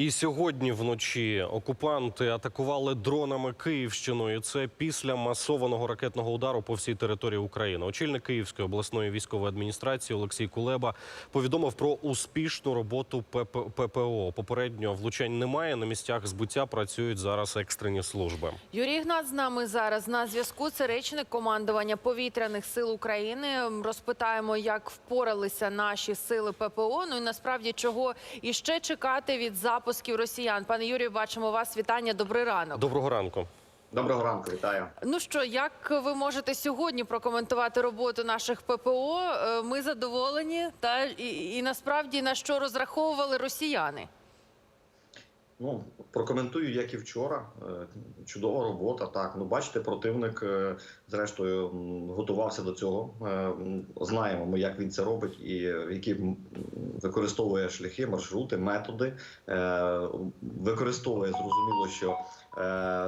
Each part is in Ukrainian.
І сьогодні вночі окупанти атакували дронами Київщину. І це після масованого ракетного удару по всій території України. Очільник Київської обласної військової адміністрації Олексій Кулеба повідомив про успішну роботу ПП ППО. Попередньо влучань немає. На місцях збуття працюють зараз екстрені служби. Юрій Ігнат з нами зараз на зв'язку. Це речник командування повітряних сил України. Розпитаємо, як впоралися наші сили ППО. Ну і насправді чого іще чекати від запусків росіян. Пане Юрію, бачимо вас. Вітання. Добрий ранок. Доброго ранку. Доброго ранку, вітаю. Ну що, як ви можете сьогодні прокоментувати роботу наших ППО? Е, Ми задоволені, та і, і насправді на що розраховували росіяни? Ну прокоментую, як і вчора. Е, Чудова робота. Так, ну бачите, противник, е, зрештою, готувався до цього. Е, Знаємо ми, як він це робить, і які використовує шляхи, маршрути, методи. Використовує зрозуміло, що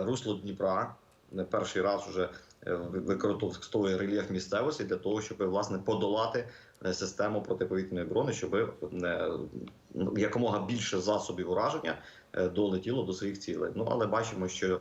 русло Дніпра не перший раз вже використовує рельєф місцевості для того, щоб власне подолати е, систему протиповітряної оборони, щоб е, ну, якомога більше засобів ураження е, долетіло до своїх цілей. Ну але бачимо, що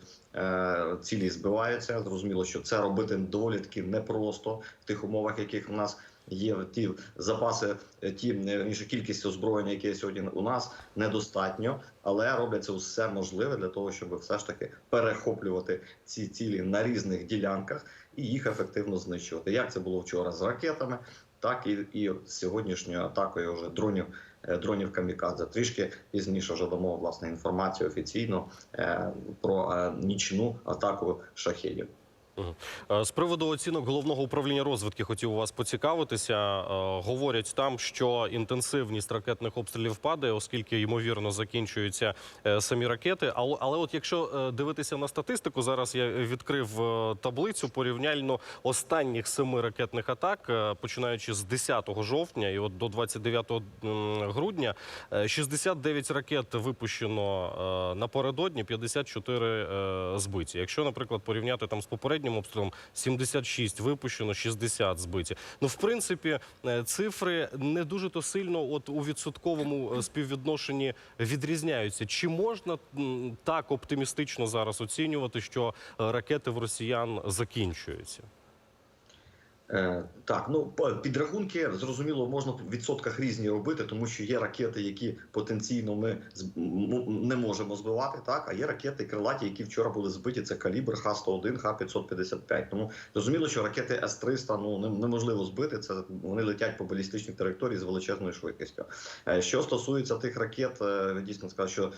цілі збиваються. Зрозуміло, що це робити доволі таки непросто в тих умовах, яких в нас. Є ті запаси, е, ті е, вірніше, кількість озброєння, яке сьогодні у нас недостатньо, але робляться все можливе для того, щоб все ж таки перехоплювати ці цілі на різних ділянках і їх ефективно знищувати. Як це було вчора з ракетами, так і, і сьогоднішньою атакою вже дронів е, дронів камікадзе. Трішки пізніше вже дамо власне інформацію офіційно про нічну атаку шахедів. Е, З приводу оцінок головного управління розвідки хотів у вас поцікавитися. Е, Говорять там, що інтенсивність ракетних обстрілів падає, оскільки ймовірно закінчуються е, самі ракети. Але, от якщо дивитися на статистику, зараз я відкрив таблицю порівняльно останніх семи ракетних атак, починаючи з 10 жовтня і от до 29 м, грудня, е, 69 ракет випущено напередодні, 54 е, збиті. Якщо, наприклад, порівняти там з попереднім обстрілом, 76 випущено, 60 збиті. Ну, в принципі, е, цифри не дуже то сильно, от у відсотковому е, співвідношенні відрізняються. Чи можна так оптимістично зараз оцінювати, що е, ракети в росіян закінчуються? Е, так, ну підрахунки зрозуміло можна в відсотках різні робити, тому що є ракети, які потенційно ми не можемо збивати. Так, а є ракети крилаті, які вчора були збиті. Це калібр Х-101, Х-555. Тому зрозуміло, що ракети С-300 ну неможливо збити. Це вони летять по балістичній території з величезною швидкістю. Е, Що стосується тих ракет, е, дійсно сказав, що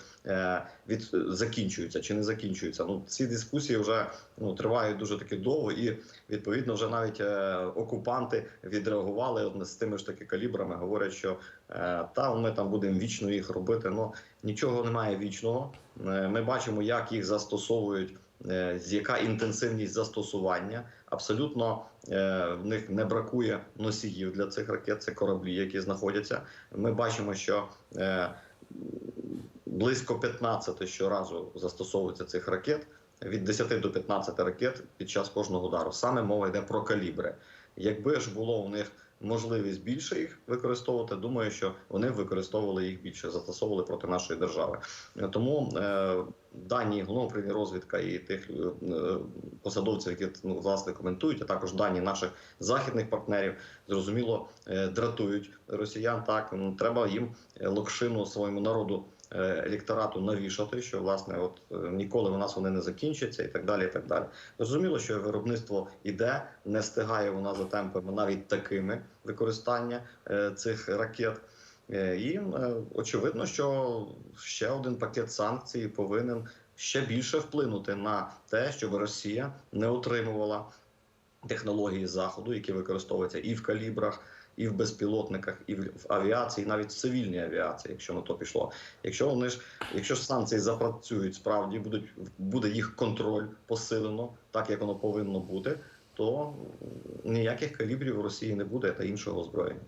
від закінчуються чи не закінчуються. Ну ці дискусії вже ну тривають дуже таки довго, і відповідно вже навіть е, окупанти відреагували з тими ж таки калібрами. Говорять, що е, та ми там будемо вічно їх робити. Ну нічого немає вічного. Е, Ми бачимо, як їх застосовують. е, з Яка інтенсивність застосування? Абсолютно е, в них не бракує носіїв для цих ракет. Це кораблі, які знаходяться. Ми бачимо, що е, близько 15 щоразу застосовується цих ракет від 10 до 15 ракет під час кожного удару. Саме мова йде про калібри. Якби ж було у них можливість більше їх використовувати, думаю, що вони використовували їх більше, застосовували проти нашої держави. Тому е, дані головного розвідка і тих е, посадовців, які ну, власне коментують, а також дані наших західних партнерів, зрозуміло е, дратують росіян. Так ну, треба їм е, локшину своєму народу електорату навішати, що власне от е, ніколи у нас вони не закінчаться, і так далі. І так далі. Зрозуміло, що виробництво іде, не стигає вона за темпами навіть такими використання е, цих ракет. Е, І е, очевидно, що ще один пакет санкцій повинен ще більше вплинути на те, щоб Росія не отримувала технології заходу, які використовуються і в калібрах, і в безпілотниках, і в авіації, навіть в цивільній авіації, якщо на то пішло. Якщо вони ж, якщо санкції запрацюють справді, будуть буде їх контроль посилено, так як воно повинно бути, то ніяких калібрів в Росії не буде та іншого озброєння.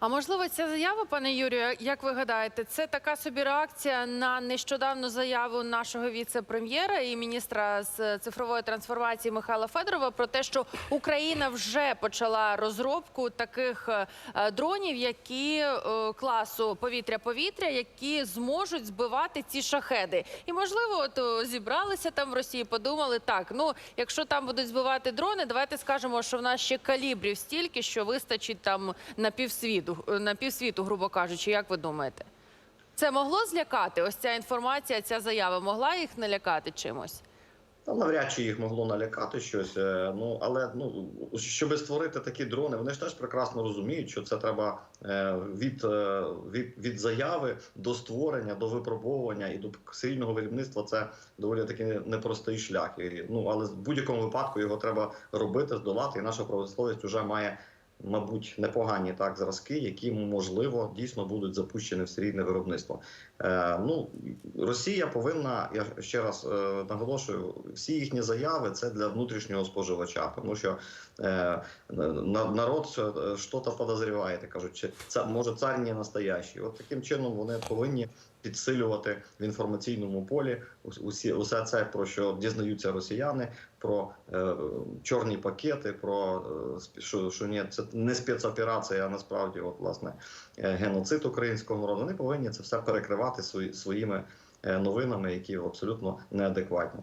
А можливо, ця заява, пане Юрію, як ви гадаєте, це така собі реакція на нещодавну заяву нашого віце-прем'єра і міністра з цифрової трансформації Михайла Федорова про те, що Україна вже почала розробку таких е, е, дронів, які е, класу повітря-повітря, які зможуть збивати ці шахеди. І можливо, от зібралися там в Росії, подумали так. Ну, якщо там будуть збивати дрони, давайте скажемо, що в нас ще калібрів стільки, що вистачить там на півсвіту, на півсвіту, грубо кажучи. Як ви думаєте? Це могло злякати? Ось ця інформація, ця заява могла їх налякати чимось? Навряд чи їх могло налякати щось. е, Ну але ну щоб створити такі дрони, вони ж теж прекрасно розуміють, що це треба е, від, е, від, від заяви до створення, до випробовування і до серійного виробництва. Це доволі таки непростий шлях. І, ну але в будь-якому випадку його треба робити, здолати. І наша промисловість вже має. Мабуть, непогані так зразки, які можливо дійсно будуть запущені в серійне виробництво. Е, ну Росія повинна, я ще раз е, наголошую, всі їхні заяви це для внутрішнього споживача, тому що е, на- народ е, щось подозріває, кажуть, чи це може цар не настоящий. От таким чином вони повинні підсилювати в інформаційному полі усі усе це про що дізнаються росіяни, про е, чорні пакети, про е, що, що ні, це не спецоперація, а насправді, от власне е, геноцид українського народу. Вони повинні це все перекривати свої, своїми е, новинами, які абсолютно неадекватні.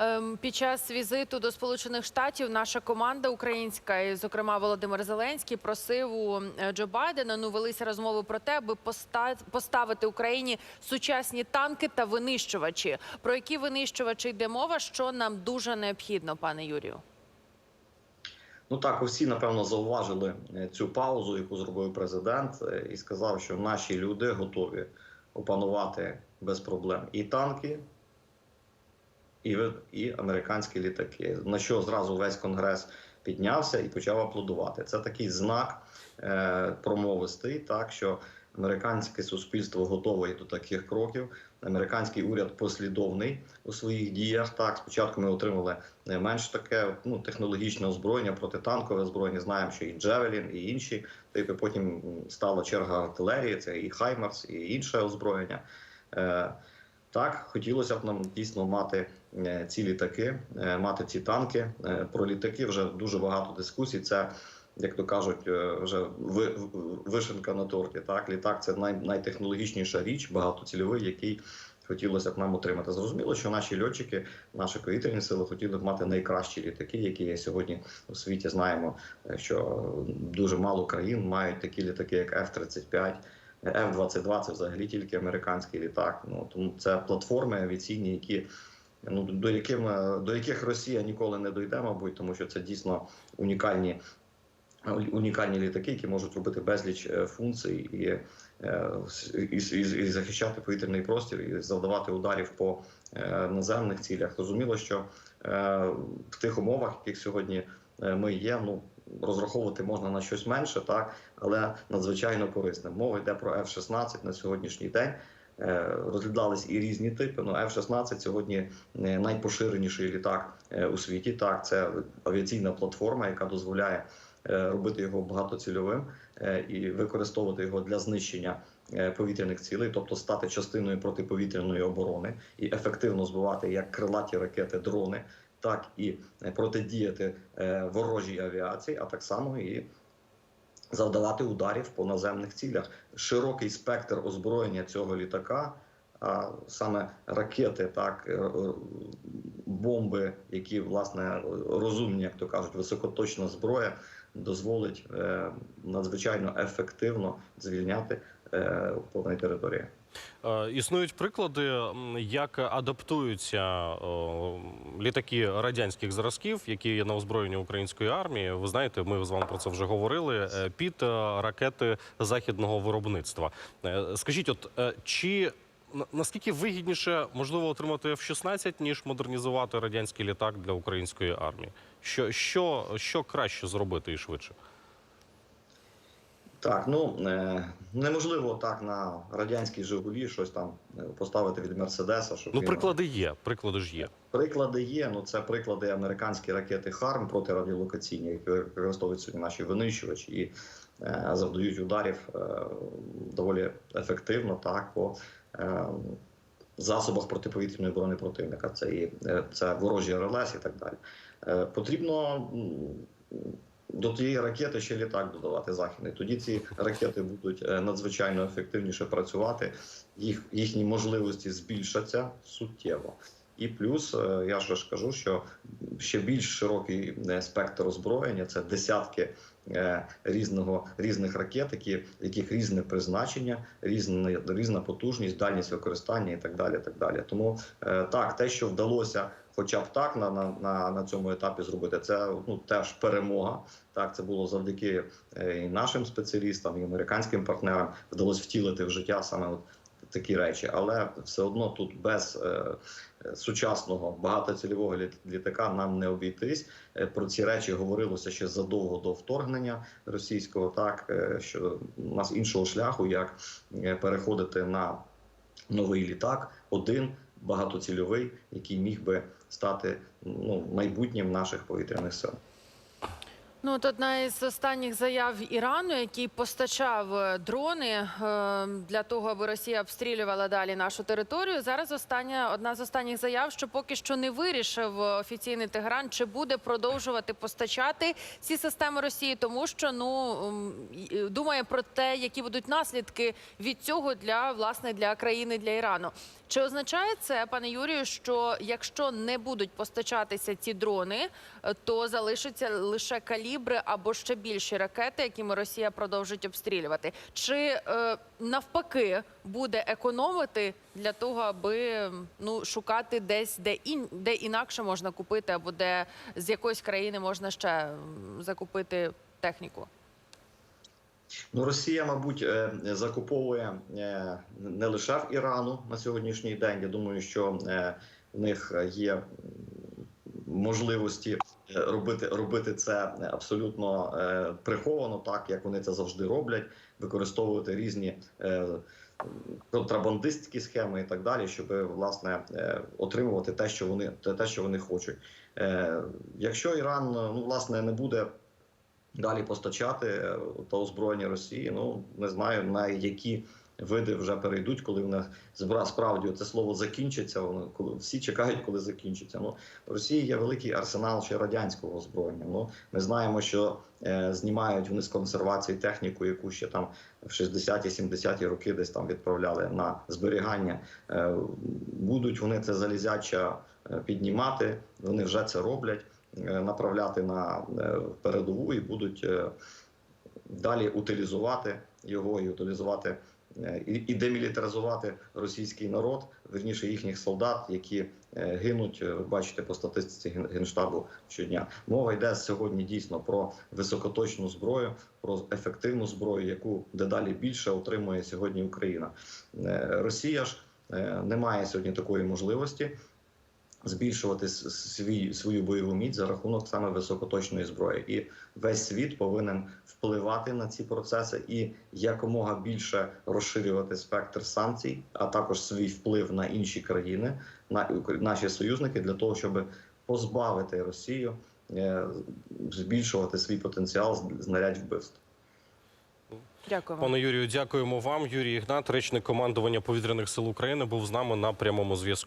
Ем, Під час візиту до Сполучених Штатів наша команда українська, і, зокрема Володимир Зеленський, просив у е, Джо Байдена. Ну велися розмови про те, аби поста- поставити Україні сучасні танки та винищувачі. Про які винищувачі йде мова, що нам дуже необхідно, пане Юрію? Ну так, усі напевно зауважили е, цю паузу, яку зробив президент, е, і сказав, що наші люди готові опанувати без проблем і танки, і, і американські літаки. На що зразу весь конгрес піднявся і почав аплодувати. Це такий знак е, промовистий, так що американське суспільство готове до таких кроків. Американський уряд послідовний у своїх діях. Так, спочатку ми отримали е, менш таке ну, технологічне озброєння, протитанкове озброєння. Знаємо, що і Джевелін, і інші. Типу, потім стала черга артилерії, це і Хаймерс, і інше озброєння. Е, так, хотілося б нам дійсно мати ці літаки, е, мати ці танки. Е, Про літаки вже дуже багато дискусій. Це, як то кажуть, е, вже вишенка на торті. Так, літак це най, найтехнологічніша річ, багатоцільовий, який хотілося б нам отримати. Зрозуміло, що наші льотчики, наші повітряні сили хотіли б мати найкращі літаки, які сьогодні у світі. Знаємо, е, що дуже мало країн мають такі літаки, як F-35. F-22 це взагалі тільки американський літак. Ну тому це платформи авіаційні, які ну до яким до яких Росія ніколи не дойде, мабуть, тому що це дійсно унікальні. Унікальні літаки, які можуть робити безліч е, функцій і, е, і, і, і захищати повітряний простір, і завдавати ударів по е, наземних цілях. Зрозуміло, що е, в тих умовах, яких сьогодні е, ми є, ну розраховувати можна на щось менше, так але надзвичайно корисне. Мова йде про F-16 на сьогоднішній день. Е, Розглядались і різні типи. Ну, F-16 сьогодні е, найпоширеніший літак е, у світі. Так, це авіаційна платформа, яка дозволяє робити його багатоцільовим і використовувати його для знищення повітряних цілей, тобто стати частиною протиповітряної оборони і ефективно збивати як крилаті ракети, дрони, так і протидіяти ворожій авіації, а так само і завдавати ударів по наземних цілях. Широкий спектр озброєння цього літака, а саме ракети, так е, е, бомби, які власне розумні, як то кажуть, високоточна зброя, дозволить е, надзвичайно ефективно звільняти повної території. Е, Існують приклади, як адаптуються літаки радянських зразків, які є на озброєнні української армії. Ви знаєте, ми з вами про це вже говорили. е, Під е, ракети західного виробництва. Скажіть, от чи на- наскільки вигідніше можливо отримати F-16, ніж модернізувати радянський літак для української армії? Що, що, що краще зробити і швидше? Так, ну е, неможливо так на радянській Жигулі щось там е, поставити від Мерседеса, щоб Ну, він- приклади є. Приклади ж є. Приклади є. Ну це приклади американські ракети ХАРМ протирадіолокаційні, які використовують сьогодні наші винищувачі і е, завдають ударів е, доволі ефективно, так по е, засобах протиповітряної оборони противника. Це і е, це ворожі РЛС і так далі. Е, потрібно. До тієї ракети ще літак додавати західний. Тоді ці ракети будуть е, надзвичайно ефективніше працювати. Їх їхні можливості збільшаться суттєво. І плюс е, я ж кажу, що ще більш широкий е, спектр озброєння це десятки різного різних ракет, які яких різне призначення, різна різна потужність, дальність використання і так далі. Так далі. Тому так, те, що вдалося. Хоча б так на, на, на, цьому етапі зробити, це ну теж перемога. Так, це було завдяки е, і нашим спеціалістам, і американським партнерам вдалося втілити в життя саме от такі речі, але все одно тут без е, е, сучасного багатоцільового літ- літака нам не обійтись. Е, Про ці речі говорилося ще задовго до вторгнення російського. Так що у нас іншого шляху, як переходити на новий літак, один багатоцільовий, який міг би стати ну майбутнім наших повітряних сил. Ну, от одна із останніх заяв Ірану, який постачав е, дрони е, для того, аби Росія обстрілювала далі нашу територію. Зараз остання одна з останніх заяв, що поки що не вирішив е, офіційний Тегран, чи буде продовжувати постачати ці системи Росії, тому що ну думає про те, які будуть наслідки від цього для власне для країни для Ірану. Чи означає це, пане Юрію, що якщо не будуть постачатися ці дрони, то залишаться лише калібри або ще більші ракети, якими Росія продовжить обстрілювати? Чи е, навпаки буде економити для того, аби ну шукати десь, де ін де інакше можна купити, або де з якоїсь країни можна ще закупити техніку? Ну, Росія, мабуть, е, закуповує е, не лише в Ірану на сьогоднішній день. Я думаю, що в них є можливості робити, робити це абсолютно е, приховано, так як вони це завжди роблять, використовувати різні. е, Контрабандистські схеми і так далі, щоб власне е, отримувати те, що вони те, що вони хочуть. Е, Якщо Іран ну власне не буде далі постачати е, та озброєння Росії. Ну не знаю на які види вже перейдуть, коли в них справді це слово закінчиться. Воно коли всі чекають, коли закінчиться. Ну в Росії є великий арсенал ще радянського озброєння. Ну ми знаємо, що е, знімають вони з консервації техніку, яку ще там в 60-70-ті роки десь там відправляли на зберігання. Е, будуть вони це залізяча е, піднімати. Вони вже це роблять е, направляти на е, передову і будуть далі утилізувати його і утилізувати і і демілітаризувати російський народ, верніше їхніх солдат, які е, гинуть. е, Ви бачите по статистиці Ген- генштабу щодня. Мова йде сьогодні дійсно про високоточну зброю, про ефективну зброю, яку дедалі більше отримує сьогодні Україна. Е, Росія ж е, не має сьогодні такої можливості збільшувати свій свою бойову міць за рахунок саме високоточної зброї, і весь світ повинен впливати на ці процеси і якомога більше розширювати спектр санкцій, а також свій вплив на інші країни, на наші союзники, для того, щоб позбавити Росію, е, збільшувати свій потенціал знарядь вбивств. Дякую. Пане Юрію, дякуємо вам. Юрій Ігнат, речник командування повітряних сил України, був з нами на прямому зв'язку.